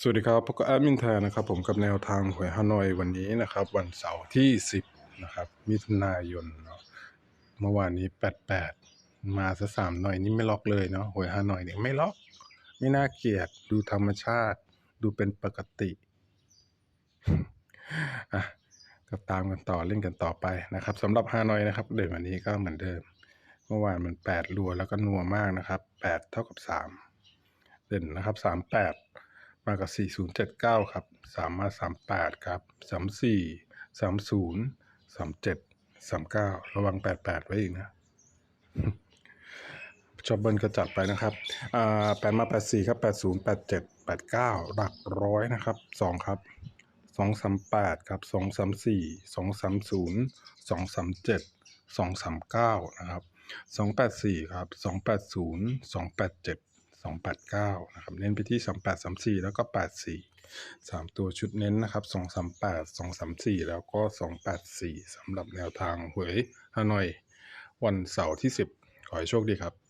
สวัสดีครับพบกับแอดมินแทนนะครับ ผมกับแนวทางหวยฮานอยวันนี้นะครับ วันเสาร์ที่ 10 นะครับ มิถุนายนเนาะเมื่อวานนี้ 88 มาซะสามหน่อยนี่ไม่ล็อกเลยเนาะหวยฮานอยเนี่ยไม่ล็อก ไม่น่าเกลียดดูธรรมชาติ ดูเป็นปกติอะก็ตามกันต่อเล่นกันต่อไปนะครับสำหรับฮานอยนะครับเดิมวันนี้ก็เหมือนเดิม เมื่อวานมัน 8 รัวแล้วก็นัวมากนะครับ 8 เท่ากับ 3 เด่นนะครับ 38 มากับ 4079 ครับ 3 มา 38 ครับ 34 30 37 39 ระวัง 88 ไว้อีกนะชอบเบิลก็จัดไปนะครับอ่า8มา84ครับ80 87 89หลักร้อยนะครับ2ครับ238ครับ234 230 237 239นะครับ284ครับ280 287 289 นะครับ เน้นไปที่ 2834 แล้วก็ 84 3 ตัวชุดเน้นนะครับ 238 234 แล้วก็ 284สำหรับแนวทางหวยฮานอย วันเสาร์ที่ 10 ขอให้โชคดีครับ